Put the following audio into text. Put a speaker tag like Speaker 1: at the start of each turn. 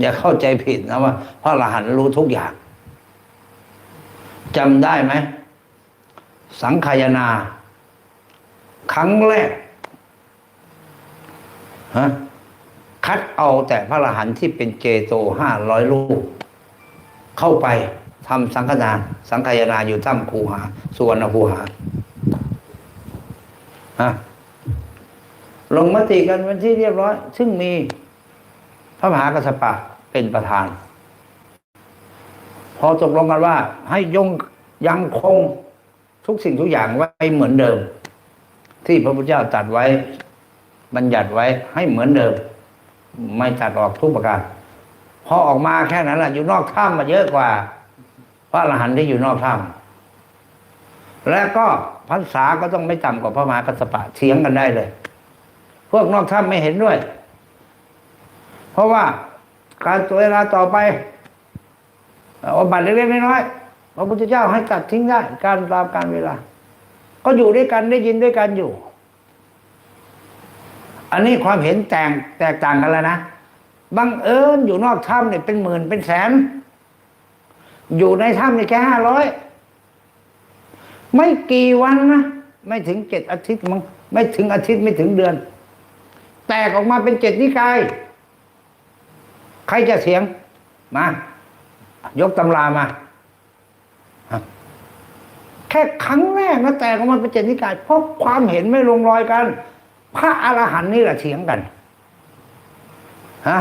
Speaker 1: อย่าเข้าใจผิดนะว่าพระอรหันต์รู้ทุกอย่างจำได้ไหม สังขายนา ครั้งแรกฮะคัดเอาแต่พระอรหันต์ที่เป็นเจโตห้าร้อยลูก เข้าไปทำสังฆนาสังขายนาอยู่ถ้ำคูหาสุวรรณคูหาฮะลงมติกันเป็นที่เรียบร้อย ซึ่งมี พระมหากัสสปะเป็นประธาน พอตกลงกันว่า ให้ยงยังคงทุกสิ่งทุกอย่างไว้เหมือนเดิม ที่พระพุทธเจ้าตัดไว้ บัญญัติไว้ให้เหมือนเดิม ไม่ตัดออกทุกประการพอออกมาแค่นั้นแหละอยู่นอกถ้ำมาเยอะกว่า พระอรหันต์ที่อยู่นอกถ้ำและก็พรรษาก็ต้องไม่ต่ำกว่าพระมหากัสสปะเถียงกันได้เลย พวกนอกถ้ำไม่เห็นด้วย เพราะว่าการตัวเวลาต่อไปอาบัตเล็กๆน้อยๆพระพุทธเจ้าให้ตัดทิ้งได้ การตามการเวลา ก็อยู่ด้วยกันได้ยินด้วยกันอยู่ อันนี้ความเห็นแตกแตกต่างกันแล้วนะบังเอิญอยู่นอกถ้ำเนี่ยเป็นหมื่นเป็นแสน อยู่ในถ้ำเนี่ยแค่ห้าร้อยไม่กี่วันนะไม่ถึงเจ็ดอาทิตย์มั้งไม่ถึงอาทิตย์ไม่ถึงเดือน แตกออกมาเป็นเจ็ดนิกาย ใครจะเสียง มา ยกตำรามา แค่ครั้งแรกนะแตกอองมาเป็นเจนิกายเพราะความเห็นไม่ลงรอยกัน พระอรหันต์นี่แหละเถียงกัน ฮะ